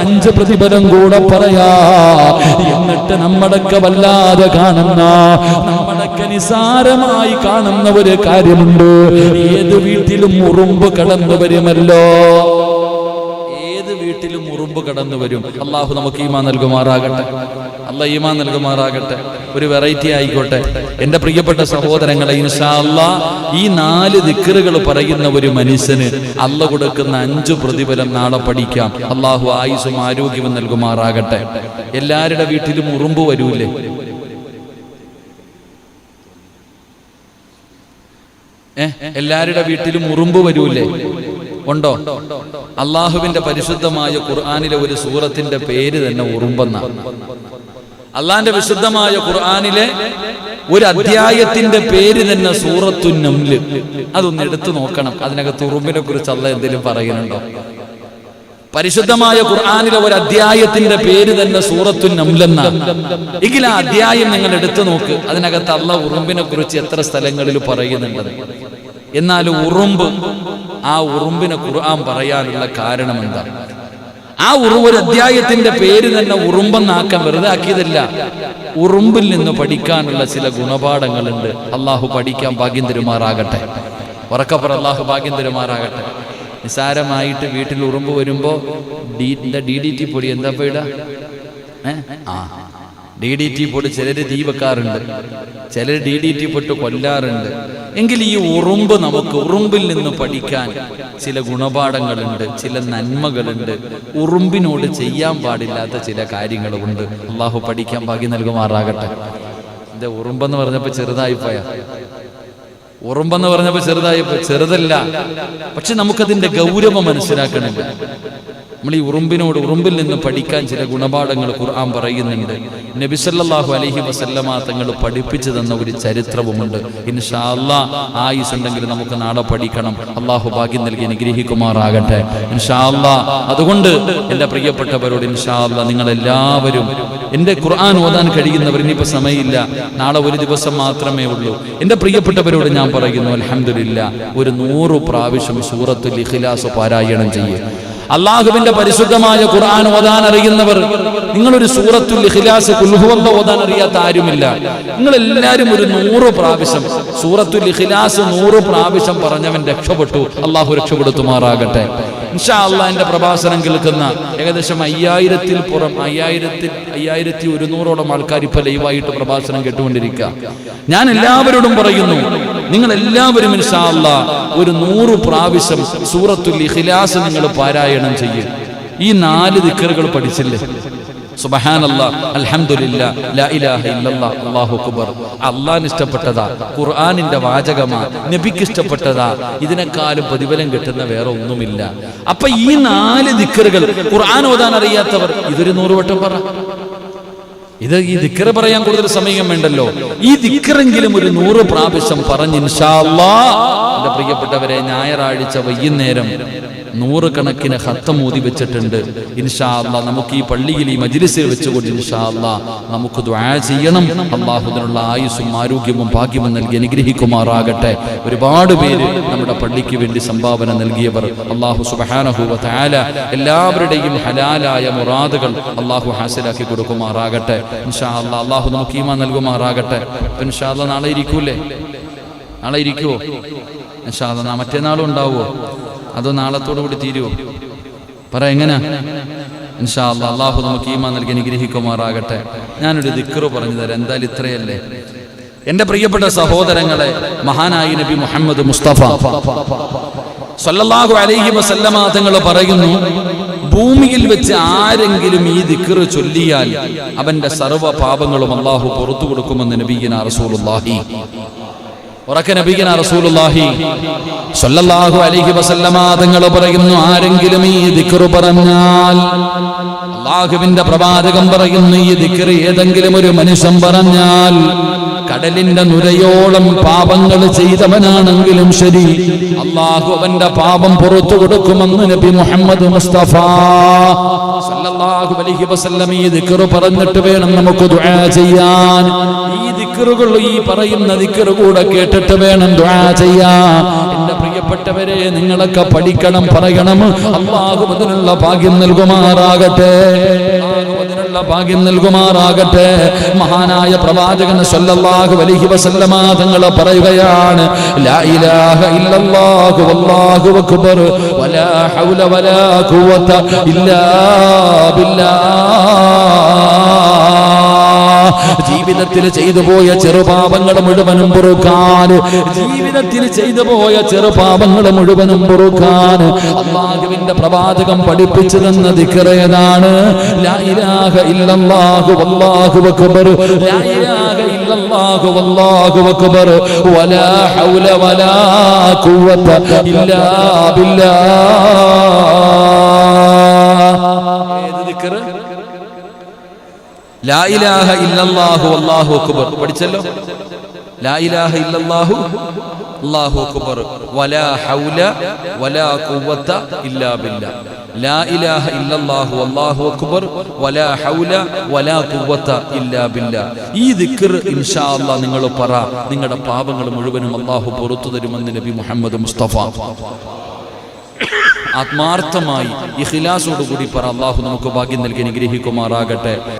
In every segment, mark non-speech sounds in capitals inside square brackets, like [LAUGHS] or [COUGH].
അഞ്ച് പ്രതിഫലം കൂടെ പറയാ. എന്നിട്ട് നമ്മടക്ക വല്ലാതെ കാണുന്ന നമ്മടക്ക നിസാരമായി കാണുന്ന ഒരു കാര്യമുണ്ട്. ഏത് വീട്ടിലും ഉറുമ്പ് കടന്നു വരുമല്ലോ. ഏത് വീട്ടിലും ഉറുമ്പ് കടന്നു വരും. അള്ളാഹു നമുക്ക് ഈമാ നൽകുമാറാകട്ടെ. അല്ല ഈമാ നൽകുമാറാകട്ടെ. ഒരു വെറൈറ്റി ആയിക്കോട്ടെ. എന്റെ പ്രിയപ്പെട്ട സഹോദരങ്ങളെ ഇൻഷാ അല്ലാ ഈ നാല് ദിക്കറുകൾ പറയുന്ന ഒരു മനുഷ്യന് അല്ല കൊടുക്കുന്ന അഞ്ചു പ്രതിഫലം നാളെ പഠിക്കാം. അള്ളാഹു ആയുസും ആരോഗ്യവും നൽകുമാറാകട്ടെ. എല്ലാവരുടെ വീട്ടിലും ഉറുമ്പ് വരൂലേ? എല്ലാവരുടെ വീട്ടിലും ഉറുമ്പ് വരൂലേ? ഉണ്ടോ? അള്ളാഹുവിന്റെ പരിശുദ്ധമായ ഖുർആാനിലെ ഒരു സൂറത്തിന്റെ പേര് തന്നെ ഉറുമ്പെന്നാണ്. അള്ളാന്റെ വിശുദ്ധമായ ഖുർആാനിലെ ഒരു അധ്യായത്തിന്റെ പേര് തന്നെ സൂറത്തു നംൽ. അതൊന്ന് എടുത്തു നോക്കണം. അതിനകത്ത് ഉറുമ്പിനെ കുറിച്ച് അല്ല എന്തെങ്കിലും പറയുന്നുണ്ടോ? പരിശുദ്ധമായ ഖുർആാനിലെ ഒരു അധ്യായത്തിന്റെ പേര് തന്നെ സൂറത്തു നംലെന്ന എങ്കിൽ ആ അധ്യായം നിങ്ങൾ എടുത്തു നോക്ക്. അതിനകത്ത് അല്ല ഉറുമ്പിനെ കുറിച്ച് എത്ര സ്ഥലങ്ങളിൽ പറയുന്നുണ്ട്. എന്നാൽ ഉറുമ്പ് ആ ഉറുമ്പിനെ ഖുർആൻ പറയാനുള്ള കാരണം എന്താ ആ ഉറു ഒരു അധ്യായത്തിന്റെ പേര് തന്നെ ഉറുമ്പെന്നാക്കാൻ വെറുതെ ആക്കിയതല്ല. ഉറുമ്പിൽ നിന്ന് പഠിക്കാനുള്ള ചില ഗുണപാഠങ്ങളുണ്ട്. അള്ളാഹു പഠിക്കാൻ ഭാഗ്യം തരുമാറാകട്ടെ. ഉറക്കപ്പുറം അള്ളാഹു ഭാഗ്യം തരുമാറാകട്ടെ. നിസാരമായിട്ട് വീട്ടിൽ ഉറുമ്പ് വരുമ്പോ ഡി ഡി ടി പൊടി എന്താ പോയിട ആ. ഡി ഡി ടി പൊടി ചിലര് തീ വെക്കാറുണ്ട്. ചിലർ ഡി ഡി ടി പൊട്ട് കൊല്ലാറുണ്ട്. എങ്കിൽ ഈ ഉറുമ്പ് നമുക്ക് ഉറുമ്പിൽ നിന്ന് പഠിക്കാൻ ചില ഗുണപാഠങ്ങളുണ്ട് ചില നന്മകളുണ്ട്. ഉറുമ്പിനോട് ചെയ്യാൻ പാടില്ലാത്ത ചില കാര്യങ്ങളുമുണ്ട്. അള്ളാഹു പഠിക്കാൻ ഭാഗ്യം നൽകുമാറാകട്ടെ. എന്റെ ഉറുമ്പെന്ന് പറഞ്ഞപ്പോ ചെറുതായി പോയാ. ഉറുമ്പെന്ന് പറഞ്ഞപ്പോ ചെറുതായി ചെറുതല്ല. പക്ഷെ നമുക്കതിന്റെ ഗൗരവം മനസ്സിലാക്കണില്ല. നമ്മൾ ഈ ഉറുമ്പിനോട് ഉറുമ്പിൽ നിന്ന് പഠിക്കാൻ ചില ഗുണപാഠങ്ങൾ ഖുർആൻ പറയുന്നുണ്ട്. നബിസല്ലാഹു അലഹി വസല്ലമ തങ്ങൾ പഠിപ്പിച്ചു തന്ന ഒരു ചരിത്രവുമുണ്ട്. ഇൻഷാ ആയുസ് ഉണ്ടെങ്കിൽ നമുക്ക് നാളെ പഠിക്കണം. അള്ളാഹു ഭാഗ്യം നൽകി അനുഗ്രഹിക്കുമാറാകട്ടെ. ഇൻഷാ അതുകൊണ്ട് എന്റെ പ്രിയപ്പെട്ടവരോട് ഇൻഷാ നിങ്ങൾ എല്ലാവരും എന്റെ ഖുർആൻ ഓതാൻ കഴിയുന്നവർ ഇനിയിപ്പോൾ സമയമില്ല. നാളെ ഒരു ദിവസം മാത്രമേ ഉള്ളൂ. എന്റെ പ്രിയപ്പെട്ടവരോട് ഞാൻ പറയുന്നു അലഹമില്ല ഒരു നൂറ് പ്രാവശ്യം സൂറത്തുൽ ഇഖ്ലാസ് പാരായണം ചെയ്യും. അള്ളാഹുവിന്റെ പരിശുദ്ധമായ ഖുർആൻ ഓതാൻ അറിയുന്നവർ നിങ്ങളൊരു സൂറത്തുൽ ഇഖ്ലാസ് കുൽഹുവന്ത ഓതാൻ അറിയാത്ത ആരുമില്ല. നിങ്ങൾ എല്ലാവരും ഒരു നൂറ് പ്രാവശ്യം സൂറത്തുൽ ഇഖ്ലാസ് നൂറ് പ്രാവശ്യം പറഞ്ഞവൻ രക്ഷപ്പെട്ടു. അള്ളാഹു രക്ഷപ്പെടുത്തുമാറാകട്ടെ. ഇൻഷാ അള്ളാഹിന്റെ പ്രഭാഷണം കേൾക്കുന്ന ഏകദേശം അയ്യായിരത്തിൽ പുറം അയ്യായിരത്തിൽ അയ്യായിരത്തി ഒരുന്നൂറോളം ആൾക്കാർ ഇപ്പൊ ലൈവായിട്ട് പ്രഭാഷണം കേട്ടുകൊണ്ടിരിക്കുക. ഞാൻ എല്ലാവരോടും പറയുന്നു നിങ്ങൾ എല്ലാവരും ഇൻഷാല്ല ഒരു നൂറ് പ്രാവശ്യം സൂറത്തുൽ ഇഖ്ലാസ് നിങ്ങൾ പാരായണം ചെയ്യും. ഈ നാല് ദിക്കറുകൾ പഠിച്ചില്ലേ? സുബഹാനല്ലാ അൽഹംദുലില്ലാ ലാ ഇലാഹ ഇല്ലല്ലാ അല്ലാഹു അക്ബർ. അള്ളാഹിന് ഇഷ്ടപ്പെട്ടതാ ഖുർആനിന്റെ വാചകമാ നബിക്ക് ഇഷ്ടപ്പെട്ടതാ. ഇതിനെക്കാളും പ്രതിഫലം കിട്ടുന്ന വേറെ ഒന്നുമില്ല. അപ്പൊ ഈ നാല് ദിക്കറുകൾ ഖുർആൻ ഓതാൻ അറിയാത്തവർ ഇതൊരു നൂറുവട്ടം പറ. ഇത് ഈ ദിക്കർ പറയാൻ കൂടുതൽ സമയം വേണ്ടല്ലോ. ഈ ദിക്കറെങ്കിലും ഒരു നൂറ് പ്രാവശ്യം പറഞ്ഞ് എന്റെ പ്രിയപ്പെട്ടവരെ ഞായറാഴ്ച വൈകുന്നേരം നൂറുകണക്കിന് ഹത്തം ഊതി വെച്ചിട്ടുണ്ട്. ഇൻഷാല്ല നമുക്ക് ഈ പള്ളിയിൽ ഈ മജിലിസിൽ വെച്ചുകൊണ്ട് ഇൻഷാല്ല നമുക്ക് ദുആ ചെയ്യണം. അള്ളാഹുദിനുള്ള ആയുസ്സും ആരോഗ്യവും ഭാഗ്യവും നൽകി അനുഗ്രഹിക്കുമാറാകട്ടെ. ഒരുപാട് പേര് നമ്മുടെ പള്ളിക്ക് വേണ്ടി സംഭാവന നൽകിയവർ അള്ളാഹു സുബഹാനഹുവ തആല എല്ലാവരുടെയും ഹലാലായ മുറാദുകൾ അള്ളാഹു ഹാസിലാക്കി കൊടുക്കുമാറാകട്ടെ. അല്ലാ അള്ളാഹു നമുക്ക് ഈമാൻ നൽകുമാറാകട്ടെ. ഇൻഷാല്ല നാളെ ഇരിക്കൂലേ? നാളെ ഇരിക്കുവോ? ഇൻഷാ മറ്റേനാളും ഉണ്ടാവുമോ അതോ നാളത്തോടു കൂടി തീരുവോ? പറ എങ്ങനെ? ഇൻഷാല്ല അള്ളാഹു നമുക്ക് ഈമാ നൽകി അനുഗ്രഹിക്കുമാറാകട്ടെ. ഞാനൊരു ദിക്കറ് പറഞ്ഞു തരാം. എന്തായാലും ഇത്രയല്ലേ? എന്റെ പ്രിയപ്പെട്ട സഹോദരങ്ങളെ മഹാനായി നബി മുഹമ്മദ് മുസ്തഫ. സല്ലല്ലാഹു അലൈഹി വസല്ലമ തങ്ങൾ പറയുന്നു ഭൂമിയിൽ വെച്ച് ആരെങ്കിലും ഈ ദിക്കറ് ചൊല്ലിയാൽ അവന്റെ സർവ പാപങ്ങളും അള്ളാഹു പുറത്തു കൊടുക്കുമെന്ന് നബീന റസൂലുള്ളാഹി. ഉറക്കെ നബീന റസൂലുള്ളാഹി. സല്ലല്ലാഹു അലൈഹി വസല്ലമ തങ്ങൾ പറയുന്നു ആരെങ്കിലും ഈ ദിക്റ് പറഞ്ഞാൽ അള്ളാഹുവിന്റെ പ്രവാചകം പറയുന്നു ഈ ദിക്റ് ഏതെങ്കിലും ഒരു മനുഷ്യൻ പറഞ്ഞാൽ കടലിന്റെ നുരയോളം പാപങ്ങൾ ചെയ്തവനാണെങ്കിലും ശരി. അള്ളാഹു അവന്റെ പാപം പുറത്തു കൊടുക്കുമെന്ന് നബി മുഹമ്മദ് മുസ്തഫ സല്ലല്ലാഹു അലൈഹി വസല്ലം ഈ പറഞ്ഞിട്ട് വേണം നമുക്ക് ദുആ ചെയ്യാൻ. ഈ ദിക്റുകൾ ഈ പറയുന്ന ദിക്റ് കൂടെ കേട്ടിട്ട് വേണം ദുആ ചെയ്യാൻ. എന്റെ പ്രിയപ്പെട്ടവരെ നിങ്ങളൊക്കെ പഠിക്കണം പറയണം. അള്ളാഹു അതിനുള്ള ഭാഗ്യം നൽകുമാറാകട്ടെ. അല്ലാഹു ഭാഗ്യം നൽകുമാറാകട്ടെ. മഹാനായ പ്രവാചകൻ സല്ലല്ലാഹു അലൈഹി വസല്ലമ തങ്ങൾ പറയുകയാണ് ലാ ഇലാഹ ഇല്ലല്ലാഹു വല്ലാഹു അക്ബർ വലാ ഹൗല വലാ ഖുവത ഇല്ലാ ബില്ലാഹ് [LAUGHS] ജീവിതത്തിൽ ചെയ്തു പോയ ചെറുപാപങ്ങൾ മുഴുവനും പൊറുക്കാൻ. ജീവിതത്തിൽ ചെയ്തു പോയ ചെറുപാപങ്ങൾ മുഴുവനും പൊറുക്കാൻ. അള്ളാഹുവിന്റെ പ്രവാചകം പഠിപ്പിച്ചു തന്ന ദിക്കറേതാണ് ലാ ഇലാഹ ഇല്ലല്ലാഹു വല്ലാഹു അക്ബർ. പഠിച്ചല്ലോ? അക്ബർ. വലാ ഹൗല വലാ ഖുവത ഇല്ലാ ബില്ലാ. ലാ ഇലാഹ ഇല്ലല്ലാഹു അല്ലാഹു അക്ബർ. വലാ ഹൗല വലാ ഖുവത ഇല്ലാ ബില്ലാ. ഈ ദിക്ർ ഇൻഷാ അല്ലാഹ് നിങ്ങൾ പറ. നിങ്ങളുടെ പാപങ്ങൾ മുഴുവനും അല്ലാഹു പുറത്തു തരുമെന്ന് നബി മുഹമ്മദ് മുസ്തഫ. ആത്മാർത്ഥമായി ഇഖ്ലാസോടുകൂടി പറ. അള്ളാഹു നമുക്ക് ഭാഗ്യം നൽകി അനുഗ്രഹിക്കുമാറാകട്ടെ.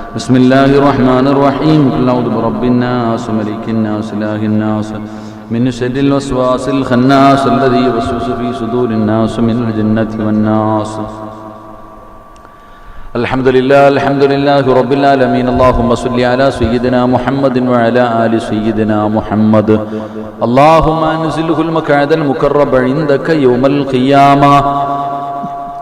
بسم الله الرحمن الرحيم قل اعوذ برب الناس ملك الناس اله الناس من شر الوسواس الخناس الذي يوسوس في صدور الناس من الجنة والناس الحمد لله الحمد لله رب العالمين اللهم صل على سيدنا محمد وعلى آل سيدنا محمد اللهم انزله المقعد المقرب عندك يوم القيامة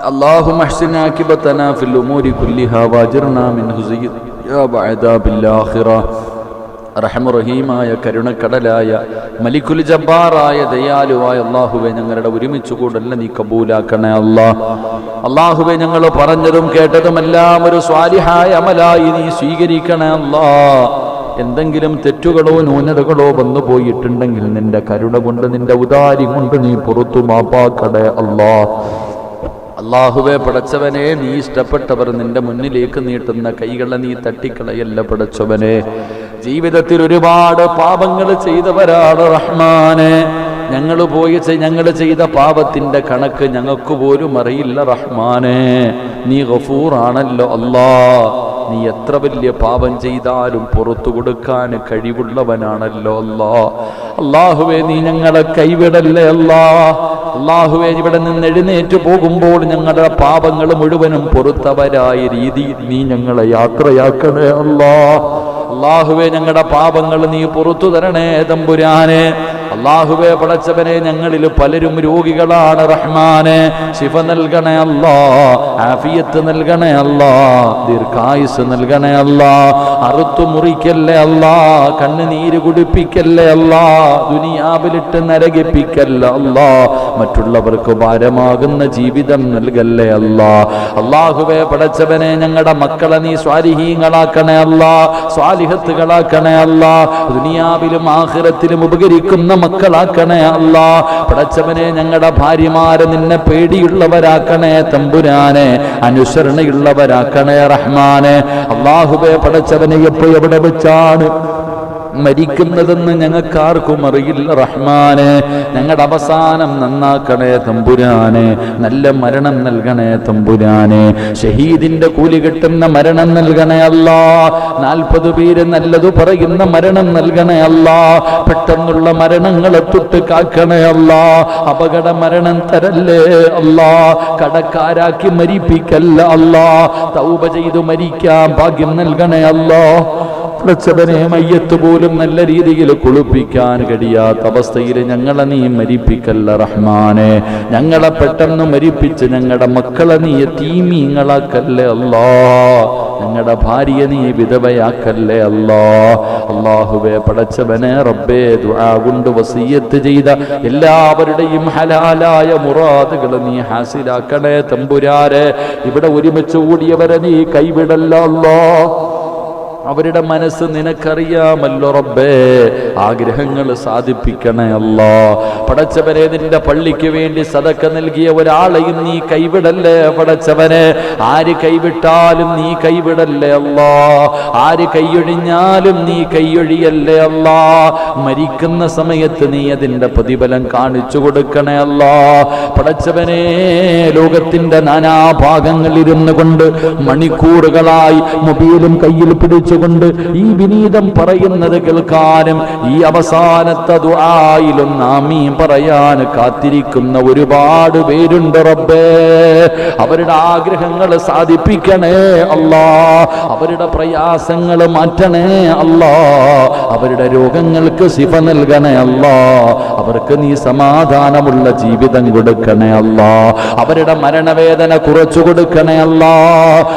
اللهم احسن عاقبتنا في الأمور كلها واجرنا من خزي يا بعذاب الآخرة റഹമുറഹീമായ കരുണക്കടലായ മലിക്കുൽ ജബ്ബാറായ ദയാലുവായ അള്ളാഹുവെ ഞങ്ങളുടെ ഒരുമിച്ച് കൂടല്ല നീ കബൂലാക്കണേ അല്ലാ അള്ളാഹുവെ ഞങ്ങൾ പറഞ്ഞതും കേട്ടതുമെല്ലാം ഒരു സ്വാലിഹായ അമലായി നീ സ്വീകരിക്കണേ അല്ലാ എന്തെങ്കിലും തെറ്റുകളോ ന്യൂനതകളോ വന്നു പോയിട്ടുണ്ടെങ്കിൽ നിന്റെ കരുണ കൊണ്ട് നിന്റെ ഉദാരി കൊണ്ട് നീ പുറത്തു മാപ്പാക്കടേ അല്ലാ അള്ളാഹുവെ പടച്ചവനെ നീ ഇഷ്ടപ്പെട്ടവർ നിന്റെ മുന്നിലേക്ക് നീട്ടുന്ന കൈകളെ നീ തട്ടിക്കളയല്ല പടച്ചവനെ. ജീവിതത്തിൽ ഒരുപാട് പാപങ്ങൾ ചെയ്തവരാണ് റഹ്മാനെ. ഞങ്ങൾ പോയി ഞങ്ങൾ ചെയ്ത പാപത്തിന്റെ കണക്ക് ഞങ്ങൾക്ക് പോലും അറിയില്ല റഹ്മാനെ. നീ ഗഫൂറാണല്ലോ അല്ലാ നീ എത്ര വലിയ പാപം ചെയ്താലും പുറത്തു കൊടുക്കാൻ കഴിവുള്ളവനാണല്ലോ അല്ലാ. അള്ളാഹുവെ നീ ഞങ്ങളെ കൈവിടല്ലേ അല്ലാ. അള്ളാഹുവെ ഇവിടെ നിന്ന് എഴുന്നേറ്റ് പോകുമ്പോൾ ഞങ്ങളുടെ പാപങ്ങൾ മുഴുവനും പൊറുത്തവരായ രീതി നീ ഞങ്ങളെ യാത്രയാക്കണേ അല്ലാ. അള്ളാഹുവെ ഞങ്ങളുടെ പാപങ്ങൾ നീ പുറത്തു തരണേ തമ്പുരാനെ. അള്ളാഹുവെ പടച്ചവനെ ഞങ്ങളിൽ പലരും രോഗികളാണ് റഹ്മാനെ. ശിവ നൽകണേ അല്ലാ ആഫിയത്ത് നൽകണേ അല്ലാ ദീർഘായുസ് നൽകണേ അല്ലാ അറുത്തു മുറിക്കല്ലേ അല്ലാ കണ്ണുനീര് കുടിപ്പിക്കല്ലേ അല്ലാ ദുനിയാവിലിട്ട് നരകിപ്പിക്കല്ല അല്ലാ മറ്റുള്ളവർക്ക് ഭാരമാകുന്ന ജീവിതം നൽകല്ലേ അല്ലാ. അള്ളാഹുവെ പടച്ചവനെ ഞങ്ങളുടെ മക്കളെ നീ സ്വാലിഹീങ്ങളാക്കണേ അല്ലാ സ്വാലിഹത്തുകളാക്കണേ അല്ലാ ദുനിയാവിലും ആഖിറത്തിലും ഉപകരിക്കുന്ന മക്കളാക്കണേ അല്ല. പടച്ചവനെ ഞങ്ങളുടെ ഭാര്യമാരെ നിന്നെ പേടിയുള്ളവരാക്കണേ തമ്പുരാനെ. അനുസരണയുള്ളവരാക്കണേ റഹ്മാനെ. അള്ളാഹുബെ പടച്ചവനെ എപ്പോ എവിടെ വെച്ചാണ്? മരിക്കുന്നതെന്ന് ഞങ്ങൾക്കാർക്കും അറിയില്ല. റഹ്മാനെ ഞങ്ങളുടെ അവസാനം നന്നാക്കണേ തമ്പുരാനെ നല്ല മരണം നൽകണേ തമ്പുരാനെ. ഷഹീദിന്റെ കൂലി കിട്ടുന്ന മരണം നൽകണേ അല്ല. നാൽപ്പത് പേര് നല്ലതു പറയുന്ന മരണം നൽകണേ അല്ല. പെട്ടെന്നുള്ള മരണങ്ങളെ തൊട്ട് കാക്കണേ അല്ല. അപകട മരണം തരല്ലേ അല്ല. കടക്കാരാക്കി മരിപ്പിക്കല്ല അല്ല. തൗബ ചെയ്തു മരിക്കാൻ ഭാഗ്യം നൽകണേ അല്ലാ. പ്രച്ചവനെ മയ്യത്ത് പോലും നല്ല രീതിയിൽ കുളിപ്പിക്കാൻ കഴിയാത്ത അവസ്ഥയിൽ ഞങ്ങളെ നീ മരിപ്പിക്കല്ല റഹ്മാനെ. ഞങ്ങളെ പെട്ടെന്ന് മരിപ്പിച്ച് ഞങ്ങളുടെ മക്കളെ നീ തീമീങ്ങളാക്കല്ലേ അല്ലാ. ഞങ്ങളുടെ ഭാര്യ നീ വിധവയാക്കല്ലേ അല്ലാ. അള്ളാഹുവെ പടച്ചവനെ റബ്ബേ ദുആ കൊണ്ട് വസീയത്ത് ചെയ്ത എല്ലാവരുടെയും ഹലാലായ മുറാദുകൾ നീ ഹാസിലാക്കണേ തമ്പുരാരെ ഇവിടെ ഒരുമിച്ച് കൂടിയവരെ നീ കൈവിടല്ലോ അവരുടെ മനസ്സ് നിനക്കറിയാമല്ലോ റബ്ബേ. ആഗ്രഹങ്ങൾ സാധിപ്പിക്കണേ അല്ലോ. പടച്ചവനെ നിന്റെ പള്ളിക്ക് വേണ്ടി സതക്ക നൽകിയ ഒരാളെയും നീ കൈവിടല്ലേ പടച്ചവനെ? ആര് കൈവിട്ടാലും നീ കൈവിടല്ലേ അല്ലോ. ആര് കൈയൊഴിഞ്ഞാലും നീ കൈയൊഴിയല്ലേ അല്ലോ. മരിക്കുന്ന സമയത്ത് നീ അതിന്റെ പ്രതിഫലം കാണിച്ചു കൊടുക്കണേ അല്ലോ. പടച്ചവനെ ലോകത്തിന്റെ നാനാഭാഗങ്ങളിരുന്നു കൊണ്ട് മണിക്കൂറുകളായി മൊബൈലും കയ്യിൽ പിടിച്ചുകൊണ്ട് ഈ വിനീതം പറയുന്നത് കേൾക്കാനും ഈ അവസാനത്തെ ദുആയിലും നാമീം പറയാൻ കാത്തിരിക്കുന്ന ഒരുപാട് പേരുണ്ട് റബ്ബേ. അവരുടെ ആഗ്രഹങ്ങൾ സാധിപ്പിക്കണേ അല്ലാ. അവരുടെ പ്രയാസങ്ങൾ മാറ്റണേ അല്ലാ. അവരുടെ രോഗങ്ങൾക്ക് ശിഫ നൽകണേ അല്ലാ. അവർക്ക് നീ സമാധാനമുള്ള ജീവിതം കൊടുക്കണേ അല്ലാ. അവരുടെ മരണവേദന കുറച്ചു കൊടുക്കണേ അല്ലാ.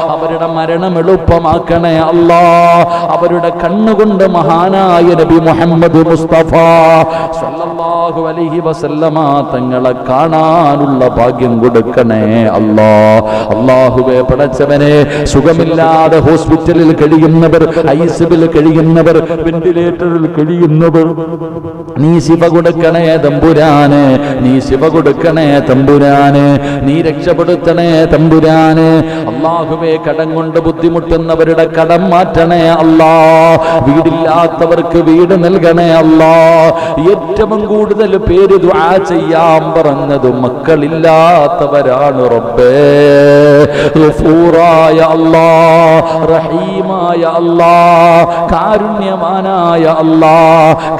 അവരുടെ മരണം എളുപ്പമാക്കണേ അല്ലാ. അവരുടെ കണ്ണുകൊണ്ട് മഹാനായ നബി മുഹമ്മദ് മുസ്തഫ സല്ലല്ലാഹു അലൈഹി വസല്ലമ തങ്ങളെ കാണാനുള്ള ഭാഗ്യം കൊടുക്കണേ. അല്ലാ അള്ളാഹുവെ പടച്ചവനെ സുഖമില്ലാതെ ഹോസ്പിറ്റലിൽ കഴിയുന്നവർ ഐസിബിൽ കഴിയുന്നവർ വെന്റിലേറ്ററിൽ കഴിയുന്നവർ നീ ശിവ കൊടുക്കണേ തമ്പുരാന് നീ ശിവ കൊടുക്കണേ തമ്പുരാന് നീ രക്ഷപ്പെടുത്തണേ തമ്പുരാന്. അള്ളാഹുവെ കടം കൊണ്ട് ബുദ്ധിമുട്ടുന്നവരുടെ കടം മാറ്റണേ. അല്ലാ. വീടില്ലാത്തവർക്ക് വീട് നൽകണേ അല്ലാ. ഏറ്റവും കൂടുതൽ പേര് ദുആ ചെയ്യാൻ പറഞ്ഞത് മക്കളില്ലാത്തവരാണ് റബ്ബേ. റഫൂറായ അല്ലാ റഹീമായ അല്ലാ കാരുണ്യമാനായ അല്ലാ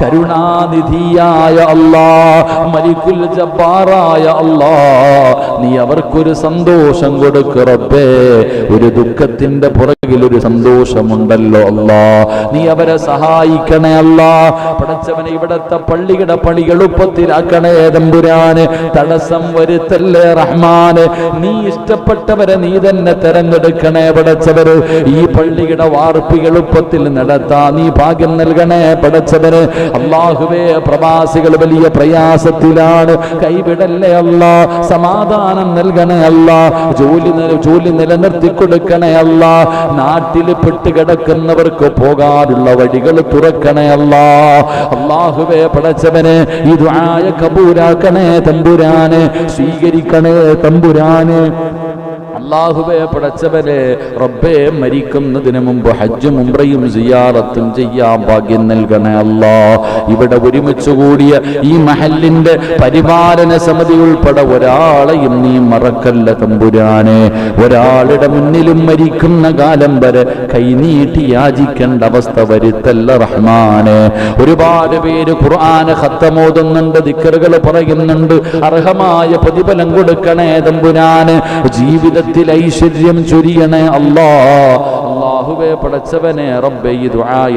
കരുണാനിധിയായ അല്ലാ മലിക്കുൽ ജബ്ബാറായ അല്ലാ. നീ അവർക്കൊരു സന്തോഷം കൊടുക്ക് റബ്ബേ. ഒരു ദുഃഖത്തിന്റെ പുറകിൽ ഒരു സന്തോഷമുണ്ടല്ലോ. അല്ലാ. നീ അവരെ സഹായിക്കണേ അല്ല. പടച്ചവനെ ഇവിടത്തെ പള്ളിയുടെ പണി എളുപ്പത്തിലാക്കണേ തമ്പുരാന്. തടസ്സം വരുത്തല്ലേ റഹ്മാന്. നീ ഇഷ്ടപ്പെട്ടവരെ നീ തന്നെ തെരഞ്ഞെടുക്കണേ പടച്ചവര്. ഈ പള്ളിയുടെ വാർപ്പ് എളുപ്പത്തിൽ നടത്താ. നീ ഭാഗ്യം നൽകണേ പടച്ചവന്. അള്ളാഹുവേ പ്രവാസികൾ വലിയ പ്രയാസത്തിലാണ്. കൈവിടല്ലേ അല്ല. സമാധാനം നൽകണേ അല്ല. ജോലി ജോലി നിലനിർത്തി കൊടുക്കണേ അല്ല. നാട്ടിൽ പെട്ടുകിടക്കുന്നവർക്ക് പോകാനുള്ള വഴികൾ തുറക്കണേ അല്ല. അള്ളാഹുവേ പടച്ചവന് ഈ ദുആയ കബൂലാക്കണേ തമ്പുരാന് സ്വീകരിക്കണേ തമ്പുരാന്. അള്ളാഹുവെ പടച്ചവനെ റബ്ബെ മരിക്കുന്നതിന് മുമ്പ് ഹജ്ജും ഉംറയും സിയാറത്തും ചെയ്യാൻ ഭാഗ്യം നൽകണേ അല്ലാ. ഇവിടെ ഒരുമിച്ച് കൂടിയ ഈ മഹലിന്റെ പരിപാലന സമിതി ഉൾപ്പെടെ ഒരാളെയും നീ മറക്കല്ല തമ്പുരാനെ. ഒരാളുടെ മുന്നിലും മരിക്കുന്ന കാലം വരെ കൈനീട്ടി യാചിക്കേണ്ട അവസ്ഥ വരുത്തല്ല റഹ്മാനെ. ഒരുപാട് പേര് ഖുർആന ഖത്തമോതുന്നുണ്ട് ദിക്കറുകൾ പറയുന്നുണ്ട് അർഹമായ പ്രതിഫലം കൊടുക്കണേ തമ്പുരാന്. ജീവിതത്തിൽ ഐശ്വര്യം ചൊരിയണേ അല്ലാ. അള്ളാഹുവെ പടച്ചവനെ റബ്ബെ ഈ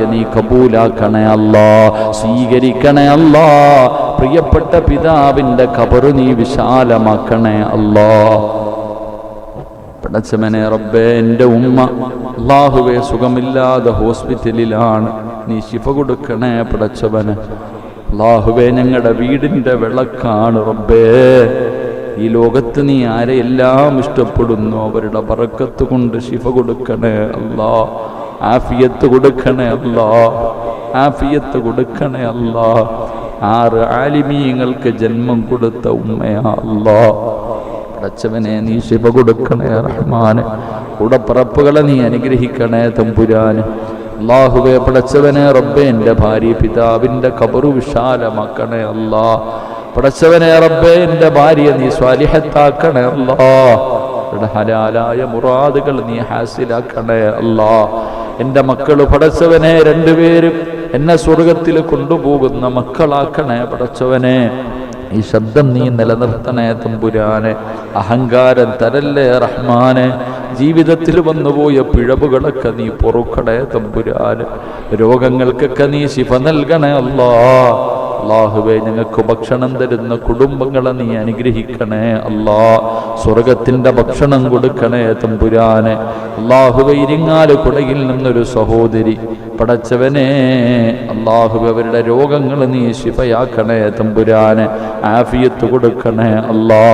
നീ കബൂലാക്കണേ അല്ലാ. സ്വീകരിക്കണേ അല്ലാ. പ്രിയപ്പെട്ട പിതാവിന്റെ ഖബറ് നീ വിശാലമാക്കണേ അല്ലാ. പടച്ചവനെ റബ്ബേ എന്റെ ഉമ്മ അള്ളാഹുവെ സുഖമില്ലാതെ ഹോസ്പിറ്റലിലാണ്. നീ ശിഫ കൊടുക്കണേ പടച്ചവന്. അള്ളാഹുവെ ഞങ്ങളുടെ വീടിന്റെ വിളക്കാണ് റബ്ബേ. ഈ ലോകത്ത് നീ ആരെയെല്ലാം ഇഷ്ടപ്പെടുന്നു? അവരുടെ പറക്കത്ത് കൊണ്ട് ശിഫ കൊടുക്കണേ അല്ലാ. ആഫിയത്ത് കൊടുക്കണേ അല്ലാ. ആഫിയത്ത് കൊടുക്കണേ അല്ലാ. ആറ് ആലിമീങ്ങൾക്ക് ജന്മം കൊടുത്ത ഉമ്മയാ അല്ലാ. പടച്ചവനെ നീ ശിവ കൊടുക്കണേ റഹ്മാന്. കൂടപ്പറപ്പുകളെ നീ അനുഗ്രഹിക്കണേ തമ്പുരാന്. അള്ളാഹുവെ പടച്ചവനെ റബ്ബെ എന്റെ ഭാര്യ പിതാവിന്റെ കബറു വിശാലമാക്കണേ അല്ലാ. പടച്ചവനെ റബ്ബെ എന്റെ ഭാര്യ നീ സ്വാലിഹത്താക്കണേ അല്ലാ. അവരുടെ ഹലാലായ മുറാദുകൾ നീ ഹാസിലാക്കണേ അല്ലാ. എന്റെ മക്കൾ പടച്ചവനെ രണ്ടുപേരും എന്നെ സ്വർഗത്തിൽ കൊണ്ടുപോകുന്ന മക്കളാക്കണേ പടച്ചവനെ. ഈ ശബ്ദം നീ നിലനിർത്തണേ തമ്പുരാനെ. അഹങ്കാരം തരല്ലേ റഹ്മാനെ. ജീവിതത്തിൽ വന്നുപോയ പിഴവുകളൊക്കെ നീ പൊറുക്കണേ തമ്പുരാന്. രോഗങ്ങൾക്കൊക്കെ നീ ശിഫ നൽകണേ അല്ലാ. അള്ളാഹുവെ ഞങ്ങൾക്ക് ഭക്ഷണം തരുന്ന കുടുംബങ്ങളെ നീ അനുഗ്രഹിക്കണേ. അള്ളാ സ്വർഗത്തിന്റെ ഭക്ഷണം കൊടുക്കണേ തമ്പുരാനെ. അള്ളാഹുവെ ഇരിങ്ങാൽ കുടയിൽ നിന്നൊരു സഹോദരി പടച്ചവനെ അള്ളാഹുവെ അവരുടെ രോഗങ്ങൾ നീ ശിഫയാക്കണേ തമ്പുരാനെ. ആഫിയത്ത് കൊടുക്കണേ അല്ലാ.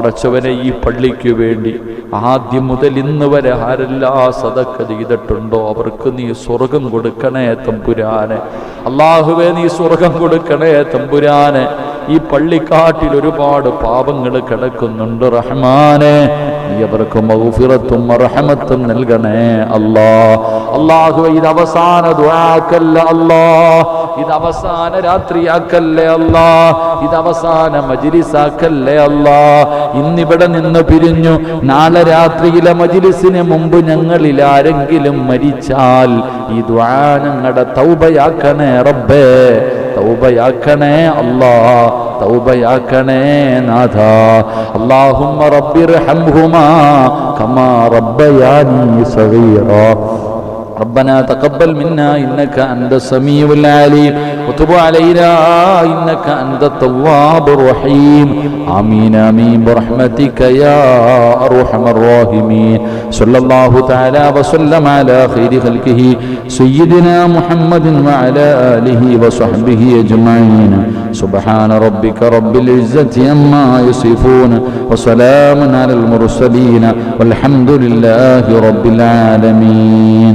പടച്ചവനെ ഈ പള്ളിക്ക് വേണ്ടി ആദ്യം മുതൽ ഇന്ന് വരെ ആരെല്ലാ സതക്ക ചെയ്തിട്ടുണ്ടോ? അവർക്ക് നീ സ്വർഗം കൊടുക്കണേ തമ്പുരാനെ. അള്ളാഹുവെ നീ സ്വർഗം കൊടുക്കണേ തമ്പുരാനെ. ഈ പള്ളിക്കാട്ടിൽ ഒരുപാട് പാപങ്ങൾ കിടക്കുന്നുണ്ട്. റഹ്മാനെ നീ അവർക്ക് മൗഫിറത്തും നൽകണേ അല്ലാ. അള്ളാഹു ഇത് അവസാന ദുആക്കല്ല അല്ലാ. ഇത് അവസാന രാത്രിയാക്കല്ലേ അല്ലാ. ഇത് അവസാന മജിലിസാക്കല്ലേ അല്ലാ. ഇന്നിവിടെ നിന്ന് പിരിഞ്ഞു. നാളെ രാത്രിയിലെ മജിലിസിന് മുമ്പ് ഞങ്ങളിൽ ആരെങ്കിലും മരിച്ചാൽ ഈ ദ്വാനങ്ങളുടെ തൗബയാക്കണേ റബ്ബേ. തൗബയാക്കണേ അല്ലാ തൗബയാക്കണേ നാഥ അല്ലാഹുമ്മ റബ്ബിർഹംഹുമാ കമാ റബ്ബയാനി സഗീറാ ربنا تقبل منا إنك أنت السميع العليم. وتب علينا إنك أنت التواب الرحيم. آمين آمين. برحمتك يا أرحم الراحمين. صلى الله تعالى وسلم على خير خلقه سيدنا محمد وعلى آله وصحبه أجمعين. سبحان ربك رب العزة عما يصفون وسلام على المرسلين والحمد لله رب العالمين.